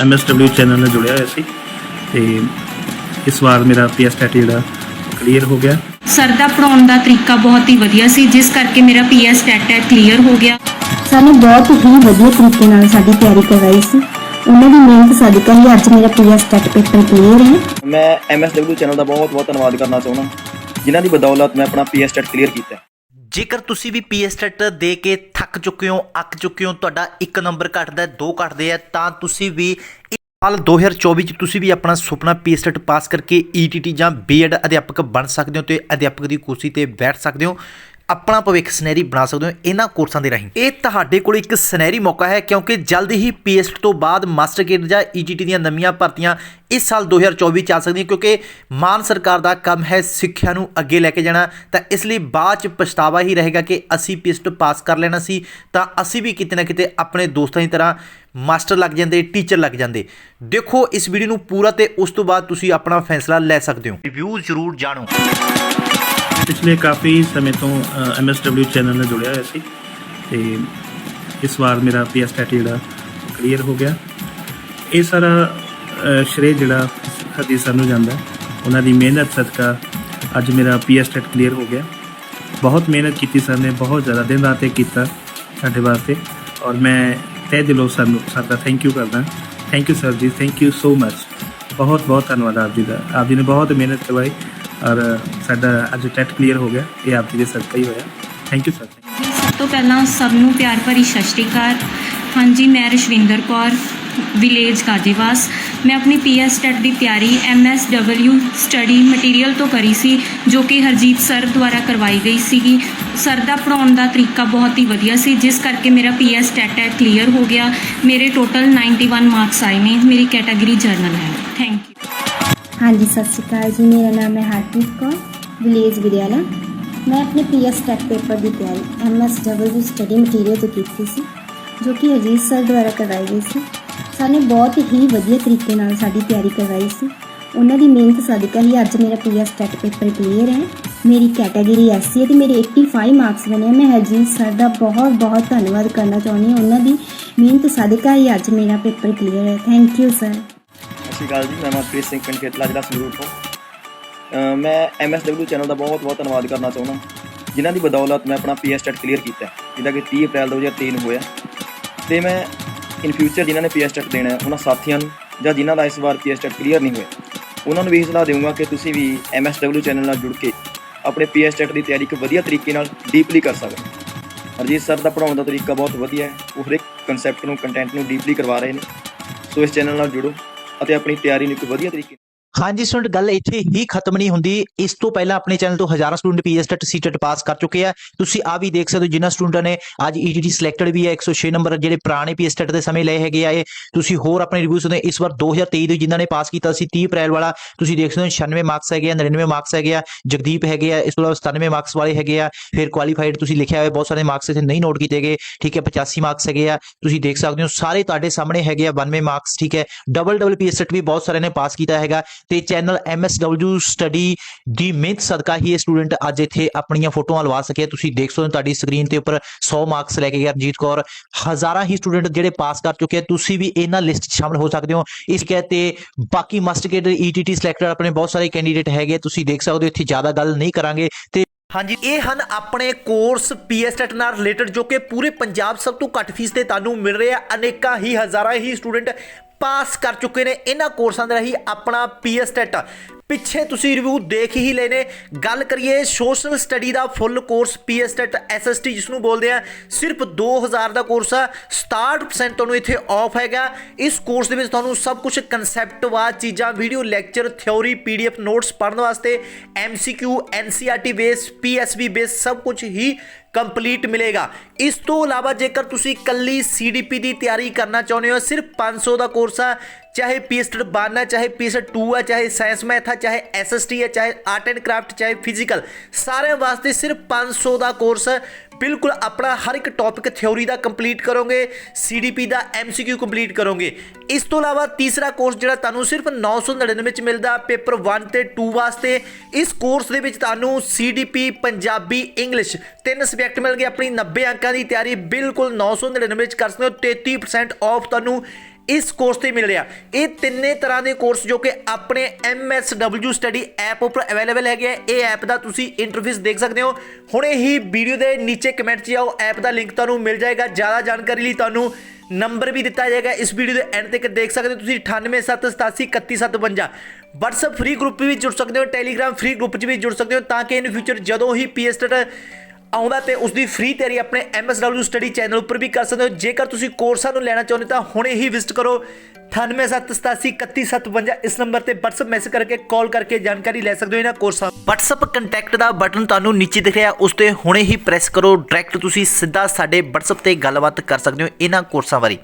ਐਮਐਸਡਬਲਯੂ channel ਨਾਲ ਜੁੜਿਆ ਹੋਇਆ ਸੀ ਤੇ ਇਸ ਵਾਰ ਮੇਰਾ ਪੀਐਸਟੈਟ ਜਿਹੜਾ ਕਲੀਅਰ ਹੋ ਗਿਆ। ਸਰ ਦਾ ਪੜਾਉਣ ਦਾ ਤਰੀਕਾ ਬਹੁਤ ਹੀ ਵਧੀਆ ਸੀ ਜਿਸ ਕਰਕੇ ਮੇਰਾ ਪੀਐਸ ਟੈਟ ਹੈ ਕਲੀਅਰ ਹੋ ਗਿਆ। ਸਾਨੂੰ ਬਹੁਤ ਹੀ ਵਧੀਆ ਤਰੀਕੇ ਨਾਲ ਸਾਡੀ ਤਿਆਰੀ ਕਰਵਾਈ ਸੀ। ਉਹਨਾਂ ਦੀ ਮਿਹਨਤ ਸਦਕਾ ਹੀ ਅੱਜ ਮੇਰਾ ਪੀਐਸ ਟੈਟ ਪੇਪਰ ਕਲੀਅਰ ਹੈ। ਮੈਂ MSW ਚੈਨਲ ਦਾ ਬਹੁਤ ਬਹੁਤ ਧੰਨਵਾਦ ਕਰਨਾ ਚਾਹੁੰਦਾ। ਜਿਨ੍ਹਾਂ ਦੀ ਬਦੌਲਤ ਮੈਂ ਆਪਣਾ ਪੀਐਸ ਟੈਟ ਕਲੀਅਰ ਕੀਤਾ। ਜੇਕਰ ਤੁਸੀਂ ਵੀ ਪੀਐਸਟੈਟ ਦੇ ਕੇ ਥੱਕ ਚੁੱਕੇ ਹੋ, ਅੱਕ ਚੁੱਕੇ ਹੋ, ਤੁਹਾਡਾ ਇੱਕ ਨੰਬਰ ਘਟਦਾ ਦੋ ਘਟਦੇ ਆ ਤਾਂ ਤੁਸੀਂ ਵੀ ਇਸ ਸਾਲ 2024 ਚ ਤੁਸੀਂ ਵੀ ਆਪਣਾ ਸੁਪਨਾ ਪੀਐਸਟੈਟ ਪਾਸ ਕਰਕੇ ਈਟੀਟੀ ਜਾਂ ਬੀਐਡ ਅਧਿਆਪਕ ਬਣ ਸਕਦੇ ਹੋ ਤੇ ਅਧਿਆਪਕ ਦੀ ਕੁਰਸੀ ਤੇ ਬੈਠ ਸਕਦੇ ਹੋ। ਆਪਣਾ ਭਵਿੱਖ ਸੁਨਹਿਰੀ ਬਣਾ ਸਕਦੇ ਹੋ ਇਹਨਾਂ ਕੋਰਸਾਂ ਦੇ ਰਾਹੀਂ। ਇਹ ਤੁਹਾਡੇ ਕੋਲ ਇੱਕ ਸੁਨਹਿਰੀ ਮੌਕਾ ਹੈ ਕਿਉਂਕਿ ਜਲਦ ਹੀ ਪੀਐਸਟ ਤੋਂ ਬਾਅਦ ਮਾਸਟਰ ਗੇਟ ਜਾਂ ਈਟੀਟੀ ਦੀਆਂ ਨਵੀਆਂ ਭਰਤੀਆਂ ਇਸ ਸਾਲ 2024 ਚ ਆ ਸਕਦੀਆਂ ਕਿਉਂਕਿ ਮਾਨ ਸਰਕਾਰ ਦਾ ਕੰਮ ਹੈ ਸਿੱਖਿਆ ਨੂੰ ਅੱਗੇ ਲੈ ਕੇ ਜਾਣਾ। ਤਾਂ ਇਸ ਲਈ ਬਾਅਦ ਚ ਪਛਤਾਵਾ ਹੀ ਰਹੇਗਾ ਕਿ ਅਸੀਂ ਪੀਐਸਟ ਪਾਸ ਕਰ ਲੈਣਾ ਸੀ ਤਾਂ ਅਸੀਂ ਵੀ ਕਿਤੇ ਨਾ ਕਿਤੇ ਆਪਣੇ ਦੋਸਤਾਂ ਦੀ ਤਰ੍ਹਾਂ ਮਾਸਟਰ ਲੱਗ ਜਾਂਦੇ, ਟੀਚਰ ਲੱਗ ਜਾਂਦੇ। ਦੇਖੋ ਇਸ ਵੀਡੀਓ ਨੂੰ ਪੂਰਾ ਤੇ ਉਸ ਤੋਂ ਬਾਅਦ ਤੁਸੀਂ ਆਪਣਾ ਫੈਸਲਾ ਲੈ ਸਕਦੇ ਹੋ। ਰਿਵਿਊ ਜ਼ਰੂਰ ਜਾਣੋ। ਪਿਛਲੇ ਕਾਫੀ ਸਮੇਂ ਤੋਂ ਐਮਐਸਡਬਲਯੂ ਚੈਨਲ ਨਾਲ ਜੁੜਿਆ ਹੋਇਆ ਸੀ ਤੇ ਇਸ ਵਾਰ ਮੇਰਾ ਪੀਐਸਟੈਟ ਜਿਹੜਾ ਕਲੀਅਰ ਹੋ ਗਿਆ। ਇਹ ਸਾਰਾ ਅ, ਸ਼੍ਰੇ ਜਿਹੜਾ ਹਰਦੀਪ ਸਰ ਨੂੰ ਜਾਂਦਾ ਉਹਨਾਂ ਦੀ ਮਿਹਨਤ ਸਦਕਾ ਅੱਜ ਮੇਰਾ ਪੀਐਸਟੈਟ ਕਲੀਅਰ ਹੋ ਗਿਆ। ਬਹੁਤ ਮਿਹਨਤ ਕੀਤੀ ਸਰ ਨੇ ਬਹੁਤ ਜ਼ਿਆਦਾ ਦਿਨ ਰਾਤ ਇਹ ਕੀਤਾ ਸਾਡੇ ਵਾਸਤੇ। ਔਰ ਮੈਂ ਤਹਿ ਦਿਲੋਂ ਸਰ ਨੂੰ ਸਰ ਦਾ ਥੈਂਕ ਯੂ ਕਰਦਾ। Thank you sir ji thank you so much ਬਹੁਤ ਬਹੁਤ ਧੰਨਵਾਦ ਆਪ ਜੀ ਦਾ। ਆਪ ਜੀ ਨੇ ਬਹੁਤ ਮਿਹਨਤ ਕਰਵਾਈ। ਔਰ ਸਾਡਾ ਅੱਜ ਟੈਟ ਕਲੀਅਰ ਹੋ ਗਿਆ। ਇਹ ਆਪ ਜੀ ਦੇ ਸਦਕਾ ਹੀ ਹੋਇਆ। ਥੈਂਕ ਯੂ ਸਰ ਸਭ ਤੋਂ ਪਹਿਲਾਂ ਸਭ ਨੂੰ ਪਿਆਰ ਭਰੀ ਸਤਿ ਸ਼੍ਰੀ ਅਕਾਲ। ਹਾਂਜੀ, ਮੈਂ ਰਸ਼ਵਿੰਦਰ ਕੌਰ, ਵਿਲੇਜ ਗਾਜੀਵਾਸ। ਮੈਂ ਆਪਣੀ ਪੀਐਸ ਟੈਟ ਦੀ ਤਿਆਰੀ ਐਮਐਸਡਬਲਯੂ ਸਟੱਡੀ ਮਟੀਰੀਅਲ ਤੋਂ ਕਰੀ ਸੀ, ਜੋ ਕਿ ਹਰਜੀਤ ਸਰ ਦੁਆਰਾ ਕਰਵਾਈ ਗਈ ਸੀਗੀ। ਸਰ ਦਾ ਪੜਾਉਣ ਦਾ ਤਰੀਕਾ ਬਹੁਤ ਹੀ ਵਧੀਆ ਸੀ, ਜਿਸ ਕਰਕੇ ਮੇਰਾ ਪੀਐਸ ਟੈਟ ਹੈ ਕਲੀਅਰ ਹੋ ਗਿਆ। ਮੇਰੇ ਟੋਟਲ 91 ਮਾਰਕਸ ਆਏ ਨੇ। ਮੇਰੀ ਕੈਟਾਗਰੀ ਜਰਨਲ ਹੈ। ਥੈਂਕ ਯੂ ਹਾਂਜੀ, ਸਤਿ ਸ਼੍ਰੀ ਅਕਾਲ ਜੀ। ਮੇਰਾ ਨਾਮ ਹੈ ਹਰਪ੍ਰੀਤ ਕੌਰ, ਵਿਲੇਜ ਵਿਦਿਆਲਾ ਮੈਂ ਆਪਣੇ ਪੀਐਸ ਟੈਟ ਪੇਪਰ ਦੀ ਤਿਆਰੀ ਐਮਐਸਡਬਲਯੂ ਸਟੱਡੀ ਮਟੀਰੀਅਲ ਤੋਂ ਕੀਤੀ ਸੀ, ਜੋ ਕਿ ਅਜੀਤ ਸਰ ਦੁਆਰਾ ਕਰਵਾਈ ਗਈ ਸੀ। ਸਰ ਬਹੁਤ ਹੀ ਵਧੀਆ ਤਰੀਕੇ ਨਾਲ ਸਾਡੀ ਤਿਆਰੀ ਕਰਵਾਈ ਸੀ। ਉਹਨਾਂ ਦੀ ਮਿਹਨਤ ਸਦਕਾ ਹੀ ਅੱਜ ਮੇਰਾ ਪੀਐਸ ਟੈਟ ਪੇਪਰ ਕਲੀਅਰ ਹੈ। ਮੇਰੀ ਕੈਟਾਗਰੀ ਐਸਸੀ ਹੈ ਤੇ ਮੇਰੇ 85 ਮਾਰਕਸ ਬਣੇ ਮੈਂ ਹਰਜੀਤ ਸਰ ਦਾ ਬਹੁਤ ਬਹੁਤ ਧੰਨਵਾਦ ਕਰਨਾ ਚਾਹੁੰਦੀ ਹਾਂ। ਉਹਨਾਂ ਦੀ ਮਿਹਨਤ ਸਦਕਾ ਹੀ ਅੱਜ ਮੇਰਾ ਪੇਪਰ ਕਲੀਅਰ ਹੈ। ਥੈਂਕ ਯੂ ਸਰ ਸ਼੍ਰੀ ਅਕਾਲ ਜੀ ਮੈਂ ਮਨਪ੍ਰੀਤ ਸਿੰਘ ਪਿੰਡ ਖੇਤਲਾ ਜ਼ਿਲ੍ਹਾ ਸੰਗਰੂਰ ਤੋਂ। ਅ, ਮੈਂ MSW ਚੈਨਲ ਦਾ ਬਹੁਤ ਬਹੁਤ ਧੰਨਵਾਦ ਕਰਨਾ ਚਾਹੁੰਦਾ। ਜਿਨ੍ਹਾਂ ਦੀ ਬਦੌਲਤ ਮੈਂ ਆਪਣਾ ਪੀਐਸ ਟੈਟ ਕਲੀਅਰ ਕੀਤਾ ਹੈ, ਜਿਹਦਾ ਕਿ 30 ਅਪ੍ਰੈਲ 2023 ਨੂੰ ਹੋਇਆ। ਤੇ ਮੈਂ ਇਨ ਫਿਊਚਰ ਜਿਨ੍ਹਾਂ ਨੇ ਪੀਐਸ ਟੈਟ ਦੇਣਾ ਹੈ ਉਹਨਾਂ ਸਾਥੀਆਂ ਨੂੰ ਜਾਂ ਜਿਨ੍ਹਾਂ ਦਾ ਇਸ ਵਾਰ ਪੀਐਸ ਟੈਟ ਕਲੀਅਰ ਨਹੀਂ ਹੋਇਆ ਉਹਨਾਂ ਨੂੰ ਵੀ ਇਹ ਸਲਾਹ ਦੇਵਾਂਗਾ ਕਿ ਤੁਸੀਂ ਵੀ MSW ਚੈਨਲ ਨਾਲ ਜੁੜ ਕੇ ਆਪਣੇ ਪੀਐਸ ਟੈਟ ਦੀ ਤਿਆਰੀ ਇੱਕ ਵਧੀਆ ਤਰੀਕੇ ਨਾਲ ਡੀਪਲੀ ਕਰ ਸਕਦੇ ਹਰਜੀਤ ਸਰ ਦਾ ਪੜਾਉਣ ਦਾ ਤਰੀਕਾ ਬਹੁਤ ਵਧੀਆ ਹੈ ਉਹ ਹਰ ਇੱਕ ਕਨਸੈਪਟ ਨੂੰ ਕੰਟੈਂਟ ਨੂੰ ਡੀਪਲੀ ਕਰਵਾ ਰਹੇ ਨੇ। ਸੋ ਇਸ ਚੈਨਲ ਨਾਲ ਜੁੜੋ। ਅਤੇ ਆਪਣੀ ਤਿਆਰੀ ਨੂੰ ਇੱਕ ਵਧੀਆ ਤਰੀਕੇ ਹਾਂਜੀ ਸਟੂਡੈਂਟ, ਗੱਲ ਇੱਥੇ ਹੀ ਖਤਮ ਨਹੀਂ ਹੁੰਦੀ। ਇਸ ਤੋਂ ਪਹਿਲਾਂ ਆਪਣੇ ਚੈਨਲ ਤੋਂ ਹਜ਼ਾਰਾਂ ਸਟੂਡੈਂਟ ਪੀਐਸਟੈਟ ਸੀਟੈਟ ਪਾਸ ਕਰ ਚੁੱਕੇ ਆ। ਤੁਸੀਂ ਆ ਵੀ ਦੇਖ ਸਕਦੇ ਹੋ ਜਿਨ੍ਹਾਂ ਸਟੂਡੈਂਟਾਂ ਨੇ ਅੱਜ ਈਟੀਟੀ ਸਿਲੈਕਟਡ ਵੀ ਹੈ 106 ਨੰਬਰ ਜਿਹੜੇ ਪੁਰਾਣੇ ਪੀਐਸਟੈਟ ਦੇ ਸਮੇਂ ਲਏ ਹੈਗੇ ਆ ਇਹ। ਤੁਸੀਂ ਹੋਰ ਆਪਣੇ ਰਿਵਿਊ ਸੁਣੇ ਇਸ ਵਾਰ 2023 ਦੇ ਜਿਨ੍ਹਾਂ ਨੇ ਪਾਸ ਕੀਤਾ ਸੀ 30 ਅਪ੍ਰੈਲ ਵਾਲਾ, ਤੁਸੀਂ ਦੇਖ ਸਕਦੇ ਹੋ 96 ਮਾਰਕਸ ਹੈਗੇ ਆ 99 ਮਾਰਕਸ ਹੈਗੇ ਆ, ਜਗਦੀਪ ਹੈਗੇ ਆ, ਇਸ ਤੋਂ ਇਲਾਵਾ 97 ਮਾਰਕਸ ਵਾਲੇ ਹੈਗੇ ਆ। ਫਿਰ ਕੁਆਲੀਫਾਈਡ ਤੁਸੀਂ ਲਿਖਿਆ ਹੋਇਆ, ਬਹੁਤ ਸਾਰੇ ਮਾਰਕਸ ਇੱਥੇ ਨਹੀਂ ਨੋਟ ਕੀਤੇ ਗਏ। ਠੀਕ ਹੈ 85 ਮਾਰਕਸ ਹੈਗੇ ਆ। ਤੁਸੀਂ ਦੇਖ ਸਕਦੇ ਹੋ, ਸਾਰੇ ਤੁਹਾਡੇ ਸਾਹਮਣੇ ਹੈਗੇ ਆ 92 ਮਾਰਕਸ ਠੀਕ ਹੈ। ਡਬਲ ਡਬਲ ਪੀਐਸਟੈਟ ਵੀ ਬਹੁਤ ਸਾਰੇ ਨੇ ਪਾਸ ਕੀਤਾ ਹੈਗਾ। ਤੇ ਚੈਨਲ ਐਮਐਸਡਬਲਯੂ ਸਟੱਡੀ ਦੀ ਮਿਹਨਤ ਸਦਕਾ ਹੀ ਇਹ ਸਟੂਡੈਂਟ ਅੱਜ ਇੱਥੇ ਆਪਣੀਆਂ ਫੋਟੋਆਂ ਲਵਾ ਸਕਿਆ ਤੁਸੀਂ ਦੇਖ ਸਕਦੇ ਹੋ ਤੁਹਾਡੀ ਸਕਰੀਨ ਤੇ ਉੱਪਰ 100 ਮਾਰਕਸ ਲੈ ਕੇ ਗਿਆ ਰਣਜੀਤ ਕੌਰ। ਹਜ਼ਾਰਾਂ ਹੀ ਸਟੂਡੈਂਟ ਜਿਹੜੇ ਪਾਸ ਕਰ ਚੁੱਕੇ ਤੁਸੀਂ ਵੀ ਇਹਨਾਂ ਲਿਸਟ ਸ਼ਾਮਲ ਹੋ ਸਕਦੇ ਹੋ। ਇਸ ਕਹਤੇ ਬਾਕੀ ਮਾਸਟਰ ਈਟੀਟੀ ਸਿਲੈਕਟਡ ਆਪਣੇ ਬਹੁਤ ਸਾਰੇ ਕੈਂਡੀਡੇਟ ਹੈਗੇ ਆ, ਤੁਸੀਂ ਦੇਖ ਸਕਦੇ ਹੋ ਇੱਥੇ ਜ਼ਿਆਦਾ ਗੱਲ ਨਹੀਂ ਕਰਾਂਗੇ। ਤੇ ਹਾਂਜੀ ਇਹ ਹਨ ਆਪਣੇ ਕੋਰਸ ਪੀਐਸਟੈਟ ਨਾਲ ਰਿਲੇਟਡ ਜੋ ਕਿ ਪੂਰੇ ਪੰਜਾਬ ਸਭ ਤੋਂ ਘੱਟ ਫੀਸ ਤੇ ਤੁਹਾਨੂੰ ਮਿਲ ਰਿਹਾ ਅਨੇਕਾਂ ਹੀ ਹਜ਼ਾਰਾਂ ਹੀ ਸਟੂਡੈਂਟ ਪਾਸ ਕਰ ਚੁੱਕੇ ਨੇ। ਇਹਨਾਂ ਕੋਰਸਾਂ ਦੇ ਰਾਹੀਂ ਆਪਣਾ ਪੀਐਸਟੈਟ ਪਿੱਛੇ ਤੁਸੀਂ ਰਿਵਿਊ ਦੇਖ ਹੀ ਲਏ ਨੇ। ਗੱਲ ਕਰੀਏ ਸੋਸ਼ਲ ਸਟੱਡੀ ਦਾ ਫੁੱਲ ਕੋਰਸ ਪੀਐਸਟੈਟ ਐਸਐਸਟੀ ਜਿਸ ਨੂੰ ਬੋਲਦੇ ਆ, ਸਿਰਫ 2000 ਦਾ ਕੋਰਸ ਆ। 67% ਤੁਹਾਨੂੰ ਇੱਥੇ ਆਫ ਹੈਗਾ। ਇਸ ਕੋਰਸ ਦੇ ਵਿੱਚ ਤੁਹਾਨੂੰ ਸਭ ਕੁਝ ਕਨਸੈਪਟਵਾਰ ਚੀਜ਼ਾਂ video lecture theory PDF notes ਪੜ੍ਹਨ ਵਾਸਤੇ MCQ NCERT base PSB base ਸਭ ਕੁਝ ਹੀ ਕੰਪਲੀਟ ਮਿਲੇਗਾ। ਇਸ ਤੋਂ ਇਲਾਵਾ ਜੇਕਰ ਤੁਸੀਂ ਕੱਲੀ ਸੀਡੀਪੀ ਦੀ ਤਿਆਰੀ ਕਰਨਾ ਚਾਹੁੰਦੇ ਹੋ, ਸਿਰਫ 500 ਦਾ ਕੋਰਸ ਆ, ਚਾਹੇ ਪੀਐਸਟਡ ਹੈ ਚਾਹੇ ਪੀਐਸਟਡ 2 ਹੈ ਚਾਹੇ ਸਾਇੰਸ ਮੈਥ ਹੈ ਚਾਹੇ ਐਸਐਸਟੀ ਹੈ ਚਾਹੇ ਆਰਟ ਐਂਡ ਕਰਾਫਟ ਚਾਹੇ ਫਿਜ਼ੀਕਲ ਸਾਰਿਆਂ ਵਾਸਤੇ ਸਿਰਫ 500 ਦਾ ਕੋਰਸ ਹੈ ਬਿਲਕੁਲ ਆਪਣਾ ਹਰ ਇੱਕ ਟੌਪਿਕ ਥਿਉਰੀ ਦਾ ਕੰਪਲੀਟ ਕਰੋਗੇ ਸੀਡੀਪੀ ਦਾ ਐਮਸੀਕਿਊ ਕੰਪਲੀਟ ਕਰੋਗੇ। ਇਸ ਤੋਂ ਇਲਾਵਾ ਤੀਸਰਾ ਕੋਰਸ ਜਿਹੜਾ ਤੁਹਾਨੂੰ ਸਿਰਫ 999 ਵਿੱਚ ਮਿਲਦਾ, ਪੇਪਰ 1 ਤੇ 2 ਵਾਸਤੇ, ਇਸ ਕੋਰਸ ਦੇ ਵਿੱਚ ਤੁਹਾਨੂੰ ਸੀਡੀਪੀ ਪੰਜਾਬੀ ਇੰਗਲਿਸ਼ ਤਿੰਨ ਸਬਜੈਕਟ ਮਿਲ ਗਏ ਆਪਣੀ 90 ਅੰਕਾਂ ਦੀ ਤਿਆਰੀ ਬਿਲਕੁਲ 999 ਵਿੱਚ ਕਰ ਸਕਦੇ ਹੋ 33% ਆਫ ਤੁਹਾਨੂੰ ਇਸ ਕੋਰਸ ਤੇ ਮਿਲ ਰਿਹਾ। ਇਹ ਤਿੰਨੇ ਤਰ੍ਹਾਂ ਦੇ ਕੋਰਸ ਜੋ ਕਿ ਆਪਣੇ MSW ਸਟੱਡੀ ਐਪ ਉੱਪਰ ਅਵੇਲੇਬਲ ਹੈਗੇ ਆ। ਇਹ ਐਪ ਦਾ ਤੁਸੀਂ ਇੰਟਰਫੇਸ ਦੇਖ ਸਕਦੇ ਹੋ। ਹੁਣੇ ਹੀ ਵੀਡੀਓ ਦੇ ਨੀਚੇ ਕਮੈਂਟ 'ਚ ਆਓ ਐਪ ਦਾ ਲਿੰਕ ਤੁਹਾਨੂੰ ਮਿਲ ਜਾਏਗਾ। ਜ਼ਿਆਦਾ ਜਾਣਕਾਰੀ ਲਈ ਤੁਹਾਨੂੰ ਨੰਬਰ ਵੀ ਦਿੱਤਾ ਜਾਏਗਾ। ਇਸ ਵੀਡੀਓ ਦੇ ਐਂਡ ਤੱਕ ਦੇਖ ਸਕਦੇ ਹੋ ਤੁਸੀਂ। 9878831752 WhatsApp ਫ੍ਰੀ ਗਰੁੱਪ ਵੀ ਜੁੜ ਸਕਦੇ ਹੋ ਟੈਲੀਗ੍ਰਾਮ ਫ੍ਰੀ ਗਰੁੱਪ 'ਚ ਵੀ ਜੁੜ ਸਕਦੇ ਹੋ, ਤਾਂ ਕਿ ਇਨ ਫਿਊਚਰ ਜਦੋਂ ਹੀ ਪੀਐਸਟਟ ਆਉਂਦਾ ਤੇ ਉਸ ਦੀ ਫ੍ਰੀ ਤਿਆਰੀ ਆਪਣੇ MSW ਸਟੱਡੀ ਚੈਨਲ ਉੱਪਰ ਵੀ ਕਰ ਸਕਦੇ ਹੋ। ਜੇਕਰ ਤੁਸੀਂ ਕੋਰਸਾਂ ਨੂੰ ਲੈਣਾ ਚਾਹੁੰਦੇ ਤਾਂ ਹੁਣੇ ਹੀ ਵਿਜ਼ਿਟ ਕਰੋ। 9878831752 ਇਸ ਨੰਬਰ ਤੇ WhatsApp ਮੈਸੇਜ ਕਰਕੇ ਕਾਲ ਕਰਕੇ ਜਾਣਕਾਰੀ ਲੈ ਸਕਦੇ ਹੋ ਇਹਨਾਂ ਕੋਰਸਾਂ WhatsApp ਕੰਟੈਕਟ ਦਾ ਬਟਨ ਤੁਹਾਨੂੰ ਨੀਚੇ ਦਿਖ ਰਿਹਾ, ਉਸ ਤੇ ਹੁਣੇ ਹੀ ਪ੍ਰੈਸ ਕਰੋ। ਡਾਇਰੈਕਟ ਤੁਸੀਂ ਸਿੱਧਾ ਸਾਡੇ WhatsApp ਤੇ ਗੱਲਬਾਤ ਕਰ ਸਕਦੇ ਹੋ ਇਹਨਾਂ ਕੋਰਸਾਂ ਬਾਰੇ।